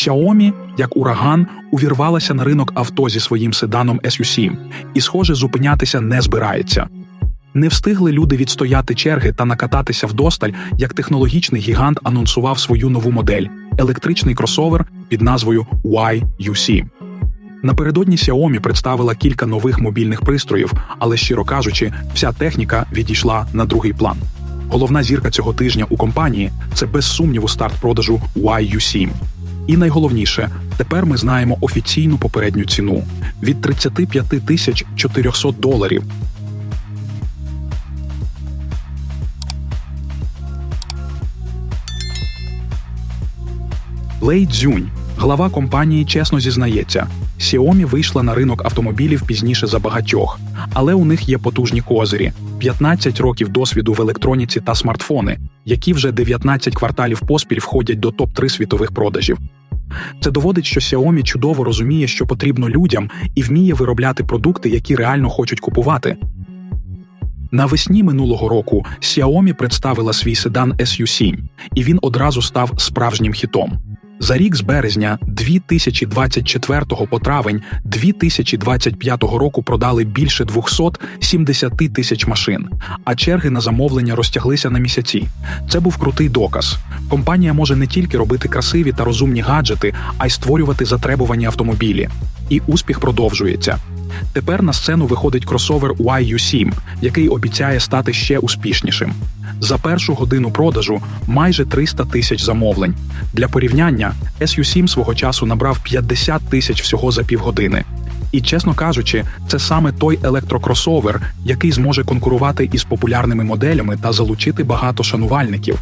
Xiaomi, як ураган, увірвалася на ринок авто зі своїм седаном SU7 і, схоже, зупинятися не збирається. Не встигли люди відстояти черги та накататися вдосталь, як технологічний гігант анонсував свою нову модель електричний кросовер під назвою YU7. Напередодні Xiaomi представила кілька нових мобільних пристроїв, але щиро кажучи, вся техніка відійшла на другий план. Головна зірка цього тижня у компанії це без сумніву старт продажу YU7. І найголовніше, тепер ми знаємо офіційну попередню ціну від 35 тисяч 400 доларів. Лей Цзюнь, глава компанії, чесно зізнається, Xiaomi вийшла на ринок автомобілів пізніше за багатьох, але у них є потужні козирі: 15 років досвіду в електроніці та смартфони, які вже 19 кварталів поспіль входять до топ 3 світових продажів. Це доводить, що Xiaomi чудово розуміє, що потрібно людям, і вміє виробляти продукти, які реально хочуть купувати. Навесні минулого року Xiaomi представила свій седан SU7, і він одразу став справжнім хітом. За рік з березня 2024 по травень 2025 року продали більше 270 тисяч машин, а черги на замовлення розтяглися на місяці. Це був крутий доказ. Компанія може не тільки робити красиві та розумні гаджети, а й створювати затребувані автомобілі. І успіх продовжується. Тепер на сцену виходить кросовер YU7, який обіцяє стати ще успішнішим. За першу годину продажу майже 300 тисяч замовлень. Для порівняння SU7 свого часу набрав 50 тисяч всього за півгодини. І, чесно кажучи, це саме той електрокросовер, який зможе конкурувати із популярними моделями та залучити багато шанувальників.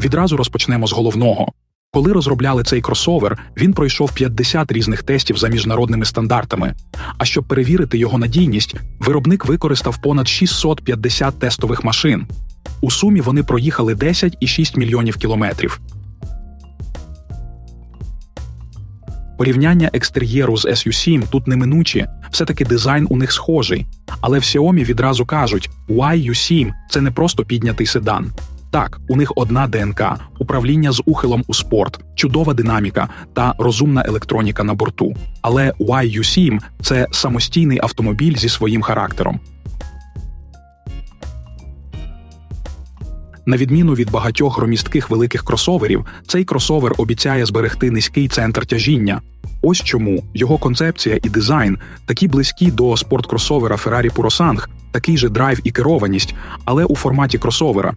Відразу розпочнемо з головного. Коли розробляли цей кросовер, він пройшов 50 різних тестів за міжнародними стандартами. А щоб перевірити його надійність, виробник використав понад 650 тестових машин. У сумі вони проїхали 10,6 мільйонів кілометрів. Порівняння екстер'єру з SU7 тут неминучі, все-таки дизайн у них схожий. Але в Xiaomi відразу кажуть, YU7 – це не просто піднятий седан. Так, у них одна ДНК, управління з ухилом у спорт, чудова динаміка та розумна електроніка на борту. Але YU7 – це самостійний автомобіль зі своїм характером. На відміну від багатьох громістких великих кросоверів, цей кросовер обіцяє зберегти низький центр тяжіння. Ось чому його концепція і дизайн такі близькі до спорткросовера Ferrari Purosang, такий же драйв і керованість, але у форматі кросовера.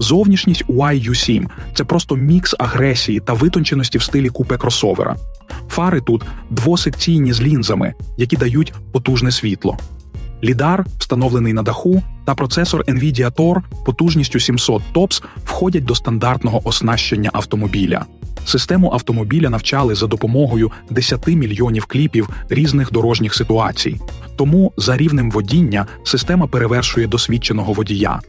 Зовнішність YU7 – це просто мікс агресії та витонченості в стилі купе кросовера. Фари тут двосекційні з лінзами, які дають потужне світло. Лідар, встановлений на даху, та процесор NVIDIA Tor потужністю 700 TOPS входять до стандартного оснащення автомобіля. Систему автомобіля навчали за допомогою 10 мільйонів кліпів різних дорожніх ситуацій. Тому за рівнем водіння система перевершує досвідченого водія.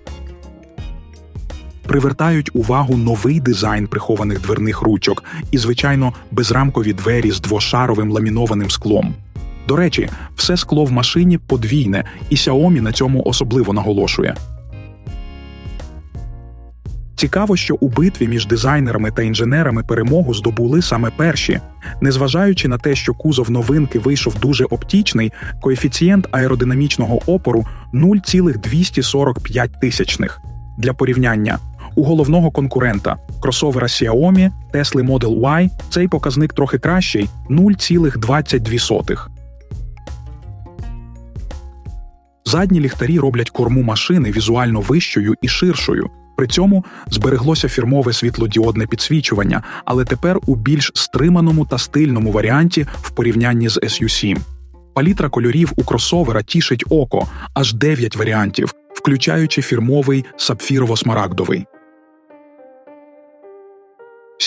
Привертають увагу новий дизайн прихованих дверних ручок і, звичайно, безрамкові двері з двошаровим ламінованим склом. До речі, все скло в машині подвійне, і Xiaomi на цьому особливо наголошує. Цікаво, що у битві між дизайнерами та інженерами перемогу здобули саме перші. Незважаючи на те, що кузов новинки вийшов дуже оптічний, коефіцієнт аеродинамічного опору 0,245 тисячних. Для порівняння у головного конкурента кросовера Xiaomi Tesla Model Y цей показник трохи кращий 0,22. Задні ліхтарі роблять корму машини візуально вищою і ширшою. При цьому збереглося фірмове світлодіодне підсвічування, але тепер у більш стриманому та стильному варіанті в порівнянні з SU7. Палітра кольорів у кросовера тішить око аж 9 варіантів, включаючи фірмовий сапфірово-смарагдовий.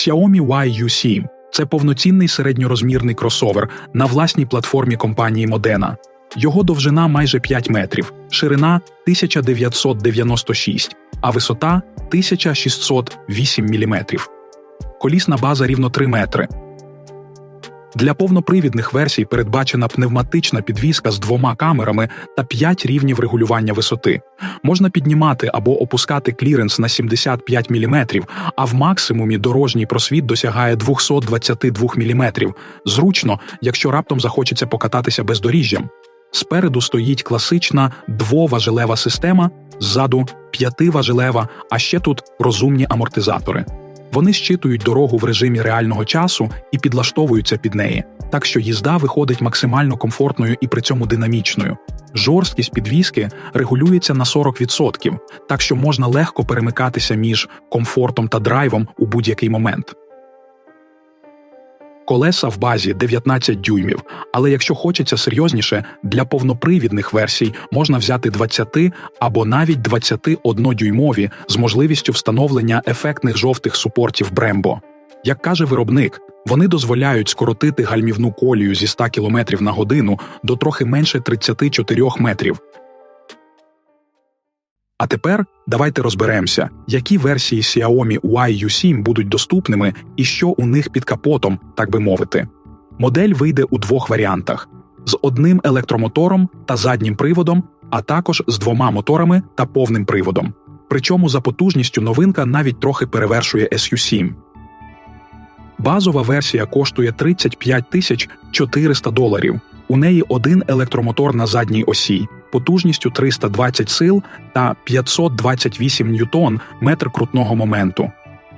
Xiaomi YU7 – це повноцінний середньорозмірний кросовер на власній платформі компанії Modena. Його довжина майже 5 метрів, ширина 1996, а висота 1608 мм. Колісна база рівно 3 метри. Для повнопривідних версій передбачена пневматична підвізка з двома камерами та 5 рівнів регулювання висоти. Можна піднімати або опускати кліренс на 75 мм, а в максимумі дорожній просвіт досягає 222 мм. Зручно, якщо раптом захочеться покататися бездоріжжям. Спереду стоїть класична двоважелева система, ззаду п'ятиважелева, а ще тут розумні амортизатори. Вони щитують дорогу в режимі реального часу і підлаштовуються під неї, так що їзда виходить максимально комфортною і при цьому динамічною. Жорсткість підвіски регулюється на 40%, так що можна легко перемикатися між комфортом та драйвом у будь-який момент. Колеса в базі 19 дюймів, але якщо хочеться серйозніше, для повнопривідних версій можна взяти 20 або навіть 21-дюймові з можливістю встановлення ефектних жовтих супортів Brembo. Як каже виробник, вони дозволяють скоротити гальмівну колію зі 100 км на годину до трохи менше 34 метрів. А тепер давайте розберемося, які версії Xiaomi YU7 будуть доступними і що у них під капотом, так би мовити. Модель вийде у двох варіантах: з одним електромотором та заднім приводом, а також з двома моторами та повним приводом. Причому за потужністю новинка навіть трохи перевершує SU7. Базова версія коштує 35 тисяч 400 доларів. У неї один електромотор на задній осі, потужністю 320 сил та 528 ньютон метр крутного моменту.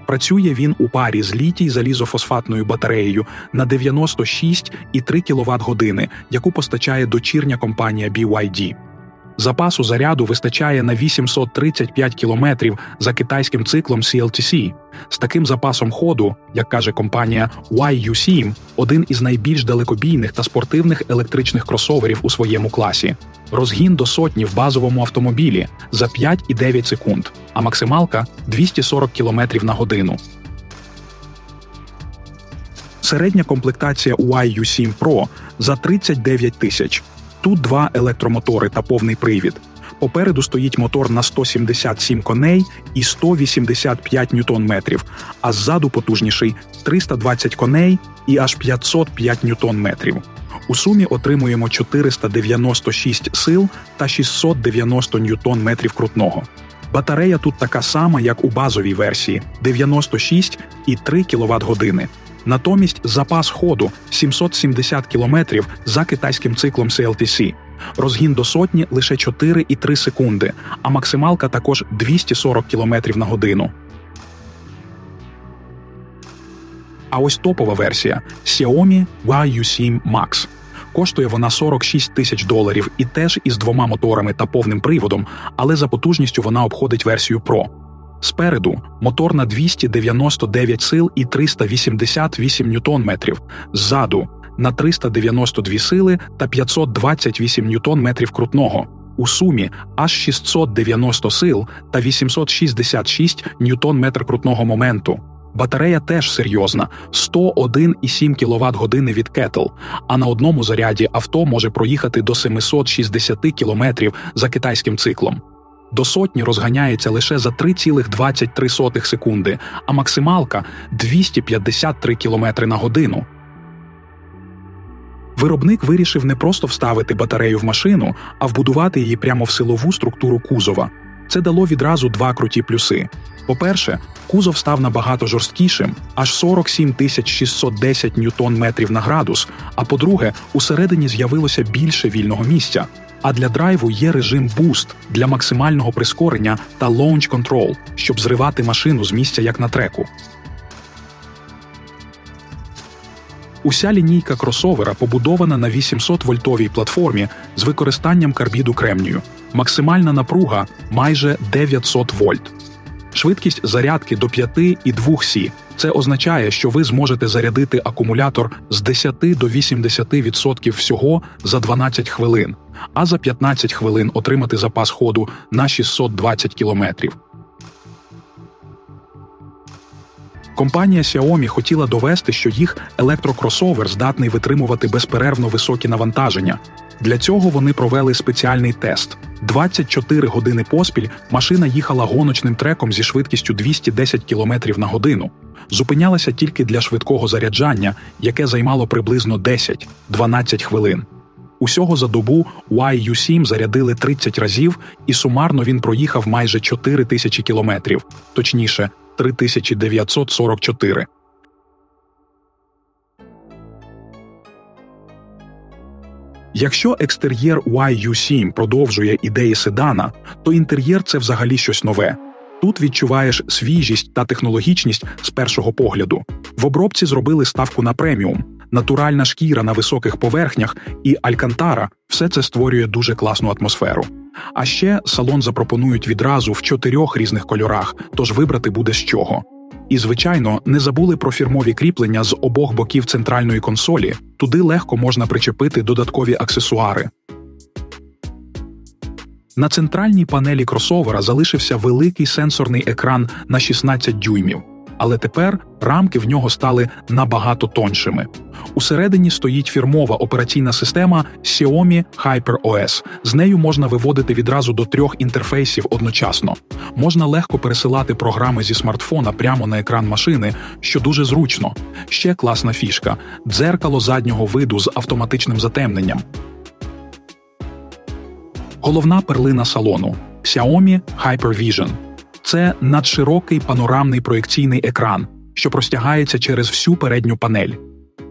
Працює він у парі з літій залізофосфатною батареєю на 96,3 кВт години, яку постачає дочірня компанія BYD. Запасу заряду вистачає на 835 кілометрів за китайським циклом CLTC. З таким запасом ходу, як каже компанія YU7, один із найбільш далекобійних та спортивних електричних кросоверів у своєму класі. Розгін до сотні в базовому автомобілі за 5,9 секунд, а максималка 240 км на годину. Середня комплектація YU7 Pro за 39 тисяч. Тут два електромотори та повний привід. Попереду стоїть мотор на 177 коней і 185 ньютон-метрів, а ззаду потужніший 320 коней і аж 505 ньютон-метрів. У сумі отримуємо 496 сил та 690 ньютон-метрів крутного. Батарея тут така сама, як у базовій версії 96,3 кВт години. Натомість запас ходу 770 км за китайським циклом CLTC. Розгін до сотні лише 4,3 секунди, а максималка також 240 км на годину. А ось топова версія Xiaomi YU7 Max. Коштує вона 46 тисяч доларів і теж із двома моторами та повним приводом, але за потужністю вона обходить версію Pro. Спереду мотор на 299 сил і 388 ньютон-метрів, ззаду на 392 сили та 528 ньютон-метрів крутного. У сумі аж 690 сил та 866 ньютон-метр крутного моменту. Батарея теж серйозна 101,7 кВт години від Kettle, а на одному заряді авто може проїхати до 760 км за китайським циклом. До сотні розганяється лише за 3,23 секунди, а максималка 253 км на годину. Виробник вирішив не просто вставити батарею в машину, а вбудувати її прямо в силову структуру кузова. Це дало відразу два круті плюси. По-перше, кузов став набагато жорсткішим, аж 47 610 ньютон метрів на градус. А по-друге, усередині з'явилося більше вільного місця. А для драйву є режим Boost для максимального прискорення та Launch Control, щоб зривати машину з місця як на треку. Уся лінійка кросовера побудована на 800-вольтовій платформі з використанням карбіду кремнію. Максимальна напруга майже 900 вольт. Швидкість зарядки до 5,2 Сі. Це означає, що ви зможете зарядити акумулятор з 10 до 80% всього за 12 хвилин, а за 15 хвилин отримати запас ходу на 620 кілометрів. Компанія Xiaomi хотіла довести, що їх електрокросовер здатний витримувати безперервно високі навантаження. Для цього вони провели спеціальний тест. 24 години поспіль машина їхала гоночним треком зі швидкістю 210 км на годину. Зупинялася тільки для швидкого заряджання, яке займало приблизно 10-12 хвилин. Усього за добу YU7 зарядили 30 разів, і сумарно він проїхав майже 4 тисячі кілометрів, точніше 3944. Якщо екстер'єр YU7 продовжує ідеї седана, то інтер'єр це взагалі щось нове. Тут відчуваєш свіжість та технологічність з першого погляду. В обробці зробили ставку на преміум, натуральна шкіра на високих поверхнях і алькантара все це створює дуже класну атмосферу. А ще салон запропонують відразу в чотирьох різних кольорах, тож вибрати буде з чого. І, звичайно, не забули про фірмові кріплення з обох боків центральної консолі. Туди легко можна причепити додаткові аксесуари. На центральній панелі кросовера залишився великий сенсорний екран на 16 дюймів, але тепер рамки в нього стали набагато тоншими. Усередині стоїть фірмова операційна система Xiaomi HyperOS. З нею можна виводити відразу до трьох інтерфейсів одночасно. Можна легко пересилати програми зі смартфона прямо на екран машини, що дуже зручно. Ще класна фішка дзеркало заднього виду з автоматичним затемненням. Головна перлина салону Xiaomi HyperVision. Це надширокий панорамний проєкційний екран, що простягається через всю передню панель.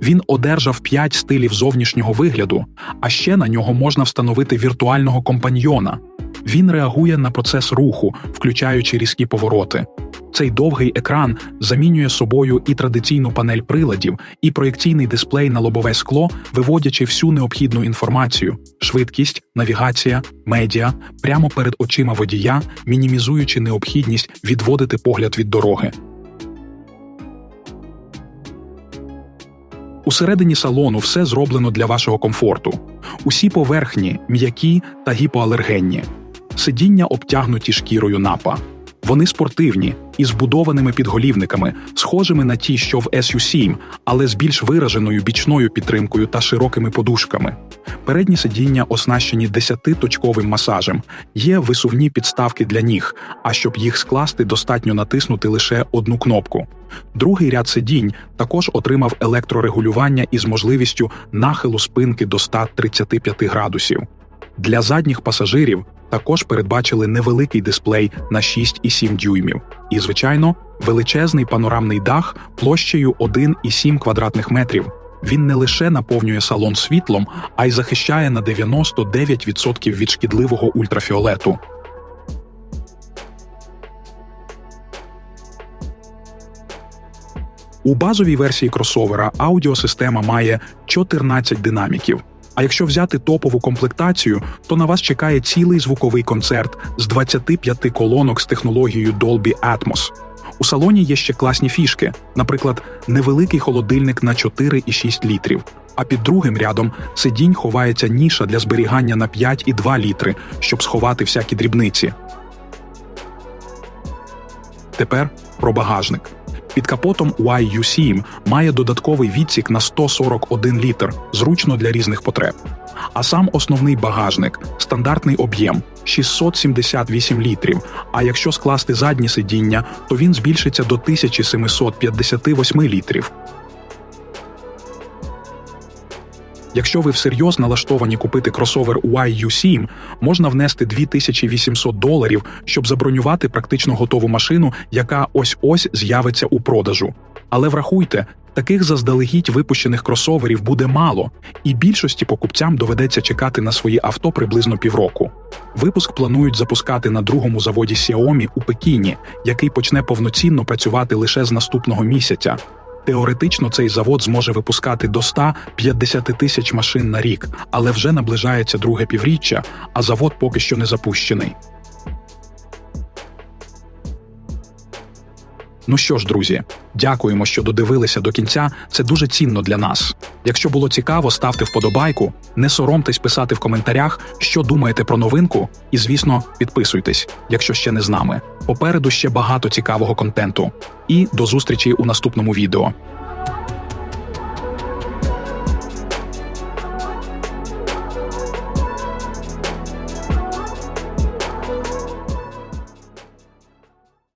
Він одержав 5 стилів зовнішнього вигляду, а ще на нього можна встановити віртуального компаньйона. Він реагує на процес руху, включаючи різкі повороти. Цей довгий екран замінює собою і традиційну панель приладів, і проєкційний дисплей на лобове скло, виводячи всю необхідну інформацію: швидкість, навігація, медіа прямо перед очима водія, мінімізуючи необхідність відводити погляд від дороги. Усередині салону все зроблено для вашого комфорту. Усі поверхні м'які та гіпоалергенні. Сидіння обтягнуті шкірою напа. Вони спортивні із вбудованими підголівниками, схожими на ті, що в SU7, але з більш вираженою бічною підтримкою та широкими подушками. Передні сидіння оснащені 10-точковим масажем, є висувні підставки для ніг, а щоб їх скласти, достатньо натиснути лише одну кнопку. Другий ряд сидінь також отримав електрорегулювання із можливістю нахилу спинки до 135 градусів. Для задніх пасажирів також передбачили невеликий дисплей на 6,7 дюймів і, звичайно, величезний панорамний дах площею 1,7 квадратних метрів. Він не лише наповнює салон світлом, а й захищає на 99% від шкідливого ультрафіолету. У базовій версії кросовера аудіосистема має 14 динаміків. А якщо взяти топову комплектацію, то на вас чекає цілий звуковий концерт з 25 колонок з технологією Dolby Atmos. У салоні є ще класні фішки, наприклад, невеликий холодильник на 4,6 літрів. А під другим рядом сидінь ховається ніша для зберігання на 5,2 літри, щоб сховати всякі дрібниці. Тепер про багажник. Під капотом YU7 має додатковий відсік на 141 літр, зручно для різних потреб. А сам основний багажник стандартний об'єм 678 літрів. А якщо скласти задні сидіння, то він збільшиться до 1758 літрів. Якщо ви всерйоз налаштовані купити кросовер YU7, можна внести 2800 доларів, щоб забронювати практично готову машину, яка ось ось з'явиться у продажу. Але врахуйте, таких заздалегідь випущених кросоверів буде мало, і більшості покупцям доведеться чекати на свої авто приблизно півроку. Випуск планують запускати на другому заводі Xiaomi у Пекіні, який почне повноцінно працювати лише з наступного місяця. Теоретично цей завод зможе випускати до 150 тисяч машин на рік, але вже наближається друге півріччя, а завод поки що не запущений. Ну що ж, друзі, дякуємо, що додивилися до кінця. Це дуже цінно для нас. Якщо було цікаво, ставте вподобайку, не соромтесь писати в коментарях, що думаєте про новинку, і, звісно, підписуйтесь, якщо ще не з нами. Попереду ще багато цікавого контенту. І до зустрічі у наступному відео.